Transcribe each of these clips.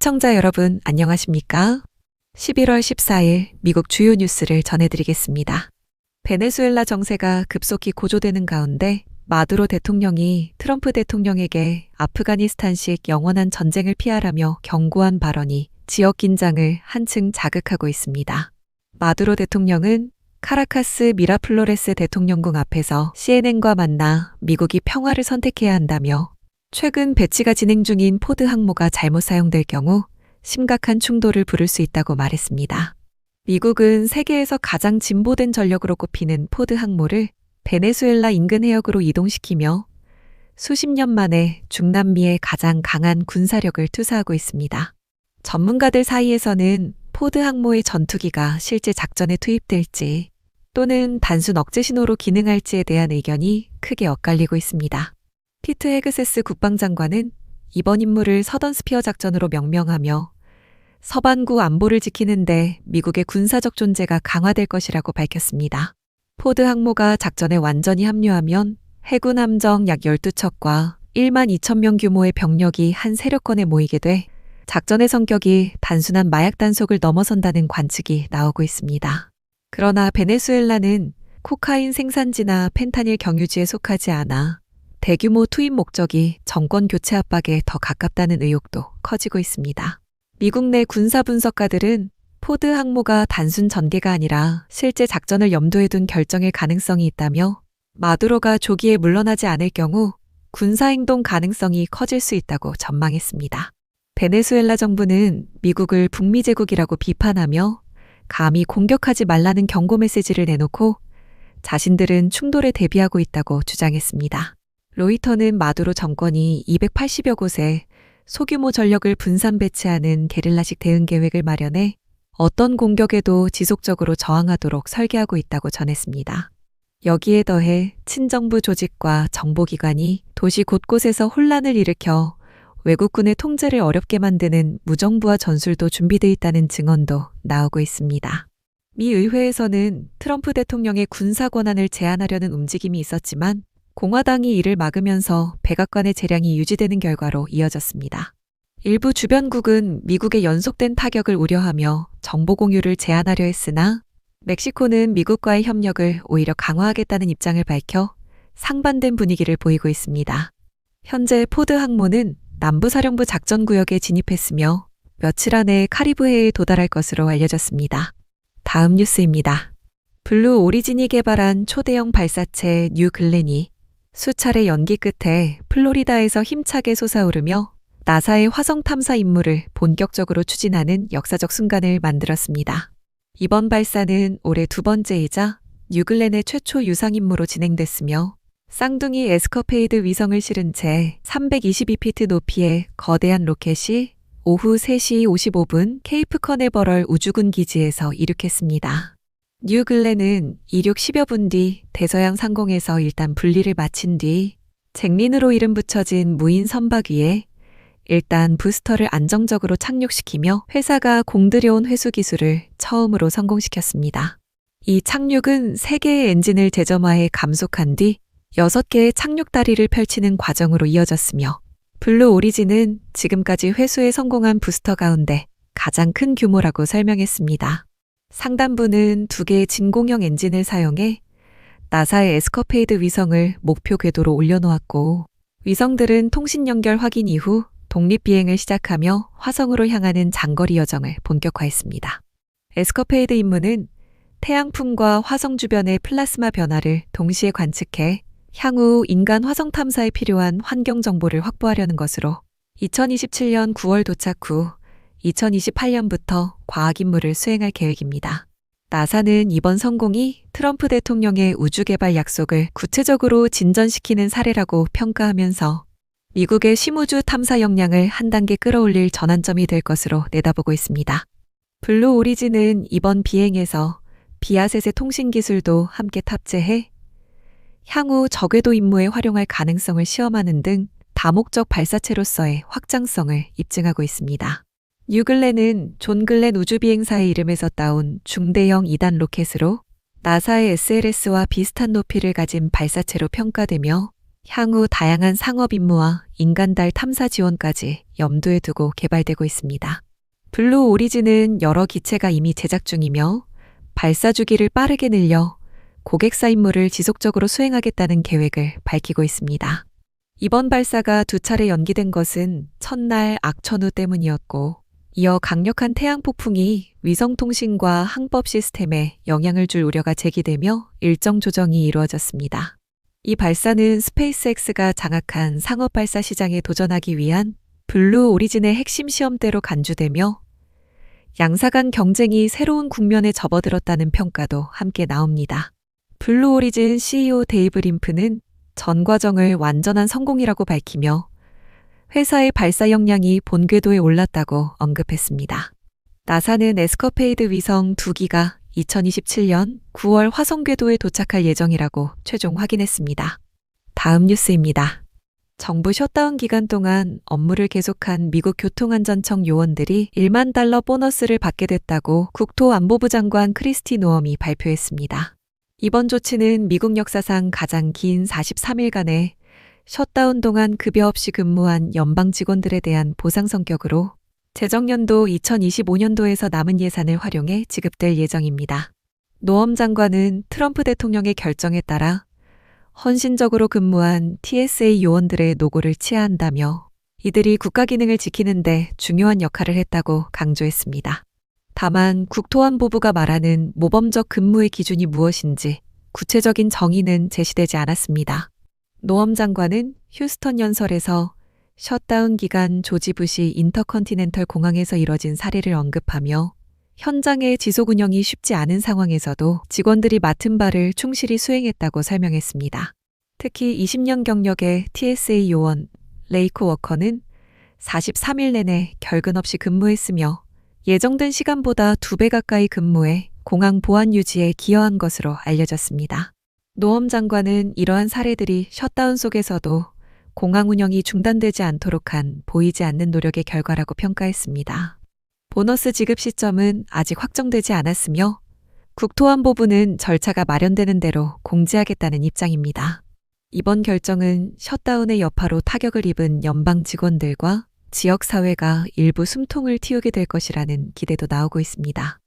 시청자 여러분 안녕하십니까? 11월 14일 미국 주요 뉴스를 전해드리겠습니다. 베네수엘라 정세가 급속히 고조되는 가운데 마두로 대통령이 트럼프 대통령에게 아프가니스탄식 영원한 전쟁을 피하라며 경고한 발언이 지역 긴장을 한층 자극하고 있습니다. 마두로 대통령은 카라카스 미라플로레스 대통령궁 앞에서 CNN과 만나 미국이 평화를 선택해야 한다며 최근 배치가 진행 중인 포드 항모가 잘못 사용될 경우 심각한 충돌을 부를 수 있다고 말했습니다. 미국은 세계에서 가장 진보된 전력으로 꼽히는 포드 항모를 베네수엘라 인근 해역으로 이동시키며 수십 년 만에 중남미의 가장 강한 군사력을 투사하고 있습니다. 전문가들 사이에서는 포드 항모의 전투기가 실제 작전에 투입될지 또는 단순 억제 신호로 기능할지에 대한 의견이 크게 엇갈리고 있습니다. 피트 헤그세스 국방장관은 이번 임무를 서던 스피어 작전으로 명명하며 서반구 안보를 지키는데 미국의 군사적 존재가 강화될 것이라고 밝혔습니다. 포드 항모가 작전에 완전히 합류하면 해군 함정 약 12척과 1만 2천 명 규모의 병력이 한 세력권에 모이게 돼 작전의 성격이 단순한 마약 단속을 넘어선다는 관측이 나오고 있습니다. 그러나 베네수엘라는 코카인 생산지나 펜타닐 경유지에 속하지 않아 대규모 투입 목적이 정권 교체 압박에 더 가깝다는 의혹도 커지고 있습니다. 미국 내 군사 분석가들은 포드 항모가 단순 전개가 아니라 실제 작전을 염두에 둔 결정일 가능성이 있다며 마두로가 조기에 물러나지 않을 경우 군사행동 가능성이 커질 수 있다고 전망했습니다. 베네수엘라 정부는 미국을 북미 제국이라고 비판하며 감히 공격하지 말라는 경고 메시지를 내놓고 자신들은 충돌에 대비하고 있다고 주장했습니다. 로이터는 마두로 정권이 280여 곳에 소규모 전력을 분산 배치하는 게릴라식 대응 계획을 마련해 어떤 공격에도 지속적으로 저항하도록 설계하고 있다고 전했습니다. 여기에 더해 친정부 조직과 정보기관이 도시 곳곳에서 혼란을 일으켜 외국군의 통제를 어렵게 만드는 무정부와 전술도 준비되어 있다는 증언도 나오고 있습니다. 미 의회에서는 트럼프 대통령의 군사 권한을 제한하려는 움직임이 있었지만 공화당이 이를 막으면서 백악관의 재량이 유지되는 결과로 이어졌습니다. 일부 주변국은 미국의 연속된 타격을 우려하며 정보 공유를 제한하려 했으나 멕시코는 미국과의 협력을 오히려 강화하겠다는 입장을 밝혀 상반된 분위기를 보이고 있습니다. 현재 포드 항모는 남부사령부 작전구역에 진입했으며 며칠 안에 카리브해에 도달할 것으로 알려졌습니다. 다음 뉴스입니다. 블루 오리진이 개발한 초대형 발사체 뉴 글렌이 수차례 연기 끝에 플로리다에서 힘차게 솟아오르며 나사의 화성 탐사 임무를 본격적으로 추진하는 역사적 순간을 만들었습니다. 이번 발사는 올해 두 번째이자 뉴글렌의 최초 유상 임무로 진행됐으며 쌍둥이 에스커페이드 위성을 실은 채 322피트 높이의 거대한 로켓이 오후 3시 55분 케이프 커네버럴 우주군 기지에서 이륙했습니다. 뉴글렌은 이륙 10여 분 뒤 대서양 상공에서 일단 분리를 마친 뒤 잭린으로 이름 붙여진 무인 선박 위에 일단 부스터를 안정적으로 착륙시키며 회사가 공들여온 회수 기술을 처음으로 성공시켰습니다. 이 착륙은 3개의 엔진을 재점화해 감속한 뒤 6개의 착륙 다리를 펼치는 과정으로 이어졌으며 블루 오리진은 지금까지 회수에 성공한 부스터 가운데 가장 큰 규모라고 설명했습니다. 상단부는 두 개의 진공형 엔진을 사용해 나사의 에스커페이드 위성을 목표 궤도로 올려놓았고 위성들은 통신 연결 확인 이후 독립 비행을 시작하며 화성으로 향하는 장거리 여정을 본격화했습니다. 에스커페이드 임무는 태양풍과 화성 주변의 플라스마 변화를 동시에 관측해 향후 인간 화성 탐사에 필요한 환경 정보를 확보하려는 것으로 2027년 9월 도착 후 2028년부터 과학 임무를 수행할 계획입니다. 나사는 이번 성공이 트럼프 대통령의 우주 개발 약속을 구체적으로 진전시키는 사례라고 평가하면서 미국의 심우주 탐사 역량을 한 단계 끌어올릴 전환점이 될 것으로 내다보고 있습니다. 블루 오리진은 이번 비행에서 비아셋의 통신 기술도 함께 탑재해 향후 저궤도 임무에 활용할 가능성을 시험하는 등 다목적 발사체로서의 확장성을 입증하고 있습니다. 뉴글렌은 존 글렌 우주비행사의 이름에서 따온 중대형 2단 로켓으로 나사의 SLS와 비슷한 높이를 가진 발사체로 평가되며 향후 다양한 상업 임무와 인간 달 탐사 지원까지 염두에 두고 개발되고 있습니다. 블루 오리진은 여러 기체가 이미 제작 중이며 발사 주기를 빠르게 늘려 고객사 임무를 지속적으로 수행하겠다는 계획을 밝히고 있습니다. 이번 발사가 두 차례 연기된 것은 첫날 악천후 때문이었고, 이어 강력한 태양 폭풍이 위성 통신과 항법 시스템에 영향을 줄 우려가 제기되며 일정 조정이 이루어졌습니다. 이 발사는 스페이스X가 장악한 상업 발사 시장에 도전하기 위한 블루 오리진의 핵심 시험대로 간주되며 양사 간 경쟁이 새로운 국면에 접어들었다는 평가도 함께 나옵니다. 블루 오리진 CEO 데이브 림프는 전 과정을 완전한 성공이라고 밝히며 회사의 발사 역량이 본 궤도에 올랐다고 언급했습니다. 나사는 에스커페이드 위성 2기가 2027년 9월 화성 궤도에 도착할 예정이라고 최종 확인했습니다. 다음 뉴스입니다. 정부 셧다운 기간 동안 업무를 계속한 미국 교통안전청 요원들이 1만 달러 보너스를 받게 됐다고 국토안보부 장관 크리스티 노엄이 발표했습니다. 이번 조치는 미국 역사상 가장 긴 43일간의 셧다운 동안 급여 없이 근무한 연방 직원들에 대한 보상 성격으로 재정년도 2025년도에서 남은 예산을 활용해 지급될 예정입니다. 노엄 장관은 트럼프 대통령의 결정에 따라 헌신적으로 근무한 TSA 요원들의 노고를 치하한다며 이들이 국가 기능을 지키는데 중요한 역할을 했다고 강조했습니다. 다만 국토안보부가 말하는 모범적 근무의 기준이 무엇인지 구체적인 정의는 제시되지 않았습니다. 노엄 장관은 휴스턴 연설에서 셧다운 기간 조지 부시 인터컨티넨털 공항에서 이뤄진 사례를 언급하며 현장의 지속 운영이 쉽지 않은 상황에서도 직원들이 맡은 바를 충실히 수행했다고 설명했습니다. 특히 20년 경력의 TSA 요원 레이코 워커는 43일 내내 결근 없이 근무했으며 예정된 시간보다 2배 가까이 근무해 공항 보안 유지에 기여한 것으로 알려졌습니다. 노엄 장관은 이러한 사례들이 셧다운 속에서도 공항 운영이 중단되지 않도록 한 보이지 않는 노력의 결과라고 평가했습니다. 보너스 지급 시점은 아직 확정되지 않았으며 국토안보부는 절차가 마련되는 대로 공지하겠다는 입장입니다. 이번 결정은 셧다운의 여파로 타격을 입은 연방 직원들과 지역사회가 일부 숨통을 틔우게 될 것이라는 기대도 나오고 있습니다.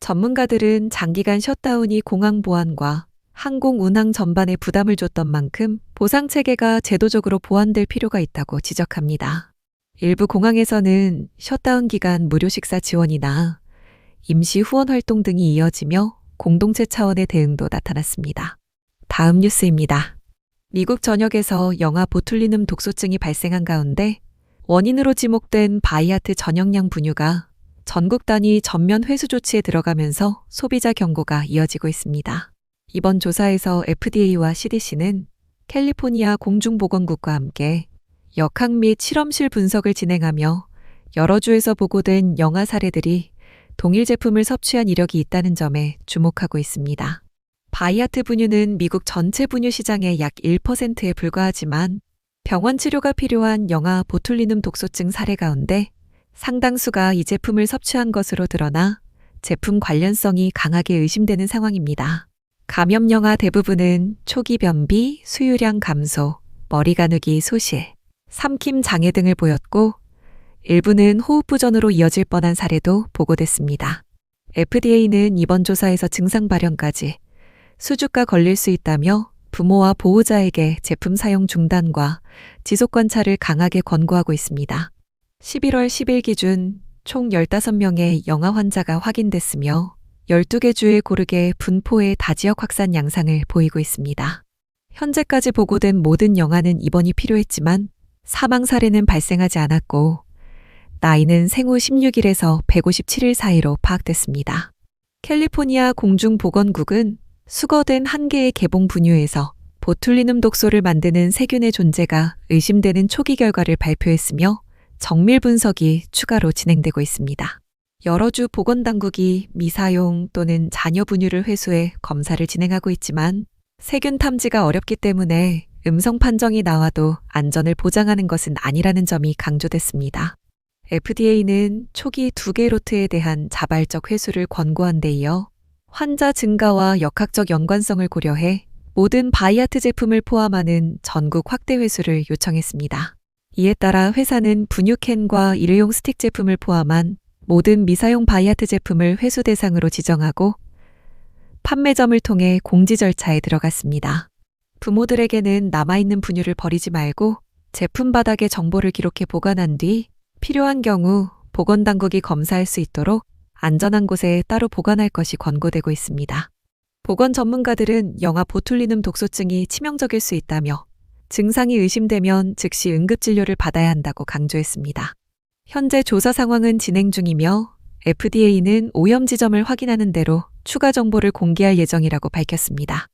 전문가들은 장기간 셧다운이 공항 보안과 항공 운항 전반에 부담을 줬던 만큼 보상 체계가 제도적으로 보완될 필요가 있다고 지적합니다. 일부 공항에서는 셧다운 기간 무료 식사 지원이나 임시 후원 활동 등이 이어지며 공동체 차원의 대응도 나타났습니다. 다음 뉴스입니다. 미국 전역에서 영아 보툴리눔 독소증이 발생한 가운데 원인으로 지목된 바이아트 전역량 분유가 전국 단위 전면 회수 조치에 들어가면서 소비자 경고가 이어지고 있습니다. 이번 조사에서 FDA와 CDC는 캘리포니아 공중보건국과 함께 역학 및 실험실 분석을 진행하며 여러 주에서 보고된 영아 사례들이 동일 제품을 섭취한 이력이 있다는 점에 주목하고 있습니다. 바이아트 분유는 미국 전체 분유 시장의 약 1%에 불과하지만 병원 치료가 필요한 영아 보툴리눔 독소증 사례 가운데 상당수가 이 제품을 섭취한 것으로 드러나 제품 관련성이 강하게 의심되는 상황입니다. 감염 영아 대부분은 초기 변비, 수유량 감소, 머리 가누기 소실, 삼킴 장애 등을 보였고 일부는 호흡부전으로 이어질 뻔한 사례도 보고됐습니다. FDA는 이번 조사에서 증상 발현까지 수주가 걸릴 수 있다며 부모와 보호자에게 제품 사용 중단과 지속 관찰을 강하게 권고하고 있습니다. 11월 10일 기준 총 15명의 영아 환자가 확인됐으며 12개 주에 고르게 분포의 다지역 확산 양상을 보이고 있습니다. 현재까지 보고된 모든 영아는 입원이 필요했지만 사망 사례는 발생하지 않았고 나이는 생후 16일에서 157일 사이로 파악됐습니다. 캘리포니아 공중보건국은 수거된 한 개의 개봉 분유에서 보툴리눔 독소를 만드는 세균의 존재가 의심되는 초기 결과를 발표했으며 정밀 분석이 추가로 진행되고 있습니다. 여러 주 보건당국이 미사용 또는 자녀 분유를 회수해 검사를 진행하고 있지만 세균 탐지가 어렵기 때문에 음성 판정이 나와도 안전을 보장하는 것은 아니라는 점이 강조됐습니다. FDA는 초기 두 개 로트에 대한 자발적 회수를 권고한 데 이어 환자 증가와 역학적 연관성을 고려해 모든 바이아트 제품을 포함하는 전국 확대 회수를 요청했습니다. 이에 따라 회사는 분유캔과 일회용 스틱 제품을 포함한 모든 미사용 바이아트 제품을 회수 대상으로 지정하고 판매점을 통해 공지 절차에 들어갔습니다. 부모들에게는 남아있는 분유를 버리지 말고 제품 바닥에 정보를 기록해 보관한 뒤 필요한 경우 보건당국이 검사할 수 있도록 안전한 곳에 따로 보관할 것이 권고되고 있습니다. 보건 전문가들은 영아 보툴리눔 독소증이 치명적일 수 있다며 증상이 의심되면 즉시 응급진료를 받아야 한다고 강조했습니다. 현재 조사 상황은 진행 중이며 FDA는 오염 지점을 확인하는 대로 추가 정보를 공개할 예정이라고 밝혔습니다.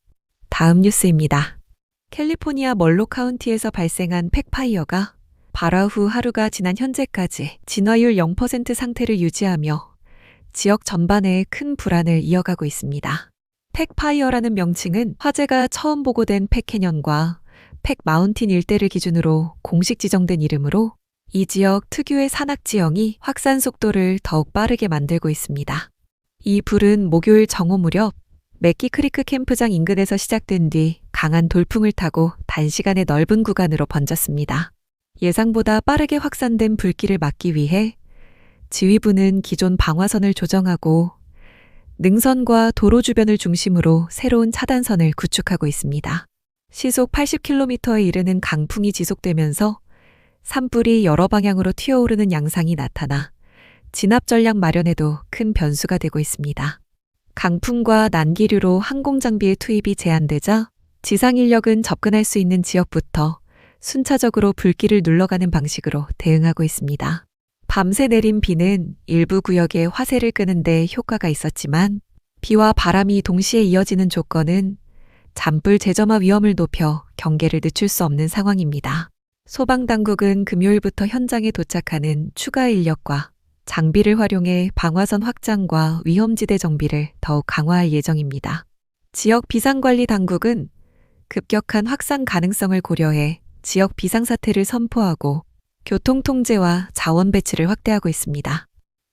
다음 뉴스입니다. 캘리포니아 멀로 카운티에서 발생한 팩파이어가 발화 후 하루가 지난 현재까지 진화율 0% 상태를 유지하며 지역 전반에 큰 불안을 이어가고 있습니다. 팩파이어라는 명칭은 화재가 처음 보고된 팩캐년과 팩 마운틴 일대를 기준으로 공식 지정된 이름으로 이 지역 특유의 산악 지형이 확산 속도를 더욱 빠르게 만들고 있습니다. 이 불은 목요일 정오 무렵 맥기 크리크 캠프장 인근에서 시작된 뒤 강한 돌풍을 타고 단시간에 넓은 구간으로 번졌습니다. 예상보다 빠르게 확산된 불길을 막기 위해 지휘부는 기존 방화선을 조정하고 능선과 도로 주변을 중심으로 새로운 차단선을 구축하고 있습니다. 시속 80km에 이르는 강풍이 지속되면서 산불이 여러 방향으로 튀어오르는 양상이 나타나 진압 전략 마련에도 큰 변수가 되고 있습니다. 강풍과 난기류로 항공 장비의 투입이 제한되자 지상 인력은 접근할 수 있는 지역부터 순차적으로 불길을 눌러가는 방식으로 대응하고 있습니다. 밤새 내린 비는 일부 구역에 화세를 끄는데 효과가 있었지만 비와 바람이 동시에 이어지는 조건은 잔불 재점화 위험을 높여 경계를 늦출 수 없는 상황입니다. 소방당국은 금요일부터 현장에 도착하는 추가 인력과 장비를 활용해 방화선 확장과 위험지대 정비를 더욱 강화할 예정입니다. 지역 비상관리 당국은 급격한 확산 가능성을 고려해 지역 비상사태를 선포하고 교통 통제와 자원 배치를 확대하고 있습니다.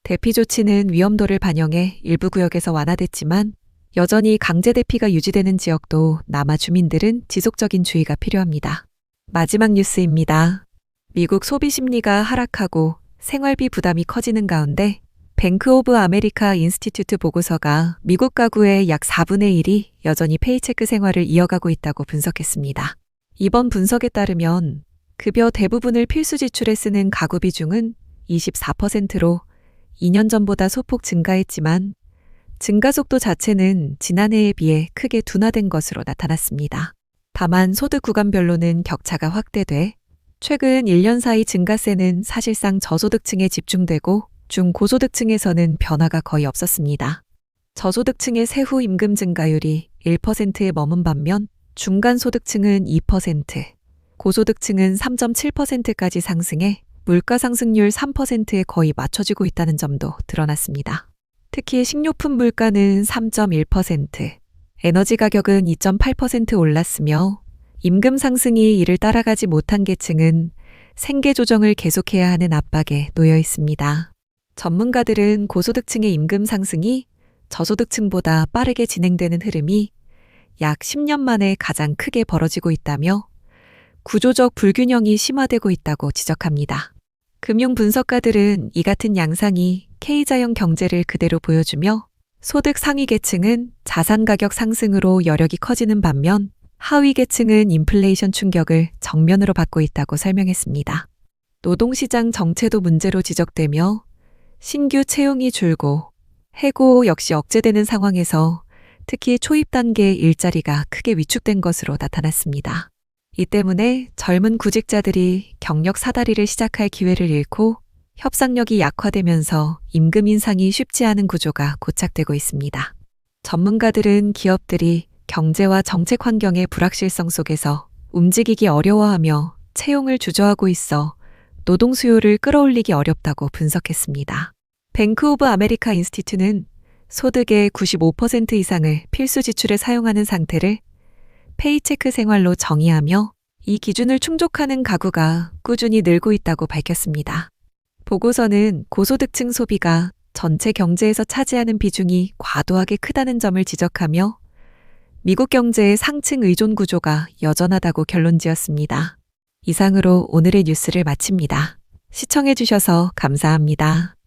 대피 조치는 위험도를 반영해 일부 구역에서 완화됐지만 여전히 강제 대피가 유지되는 지역도 남아 주민들은 지속적인 주의가 필요합니다. 마지막 뉴스입니다. 미국 소비 심리가 하락하고 생활비 부담이 커지는 가운데 뱅크 오브 아메리카 인스티튜트 보고서가 미국 가구의 약 4분의 1이 여전히 페이체크 생활을 이어가고 있다고 분석했습니다. 이번 분석에 따르면 급여 대부분을 필수 지출에 쓰는 가구 비중은 24%로 2년 전보다 소폭 증가했지만 증가 속도 자체는 지난해에 비해 크게 둔화된 것으로 나타났습니다. 다만 소득 구간별로는 격차가 확대돼 최근 1년 사이 증가세는 사실상 저소득층에 집중되고 중고소득층에서는 변화가 거의 없었습니다. 저소득층의 세후 임금 증가율이 1%에 머문 반면 중간소득층은 2%, 고소득층은 3.7%까지 상승해 물가 상승률 3%에 거의 맞춰지고 있다는 점도 드러났습니다. 특히 식료품 물가는 3.1%, 에너지 가격은 2.8% 올랐으며 임금 상승이 이를 따라가지 못한 계층은 생계 조정을 계속해야 하는 압박에 놓여 있습니다. 전문가들은 고소득층의 임금 상승이 저소득층보다 빠르게 진행되는 흐름이 약 10년 만에 가장 크게 벌어지고 있다며 구조적 불균형이 심화되고 있다고 지적합니다. 금융 분석가들은 이 같은 양상이 K자형 경제를 그대로 보여주며 소득 상위 계층은 자산 가격 상승으로 여력이 커지는 반면 하위 계층은 인플레이션 충격을 정면으로 받고 있다고 설명했습니다. 노동시장 정체도 문제로 지적되며 신규 채용이 줄고 해고 역시 억제되는 상황에서 특히 초입 단계 일자리가 크게 위축된 것으로 나타났습니다. 이 때문에 젊은 구직자들이 경력 사다리를 시작할 기회를 잃고 협상력이 약화되면서 임금 인상이 쉽지 않은 구조가 고착되고 있습니다. 전문가들은 기업들이 경제와 정책 환경의 불확실성 속에서 움직이기 어려워하며 채용을 주저하고 있어 노동 수요를 끌어올리기 어렵다고 분석했습니다. 뱅크 오브 아메리카 인스티튜는 소득의 95% 이상을 필수 지출에 사용하는 상태를 페이체크 생활로 정의하며 이 기준을 충족하는 가구가 꾸준히 늘고 있다고 밝혔습니다. 보고서는 고소득층 소비가 전체 경제에서 차지하는 비중이 과도하게 크다는 점을 지적하며 미국 경제의 상층 의존 구조가 여전하다고 결론 지었습니다. 이상으로 오늘의 뉴스를 마칩니다. 시청해주셔서 감사합니다.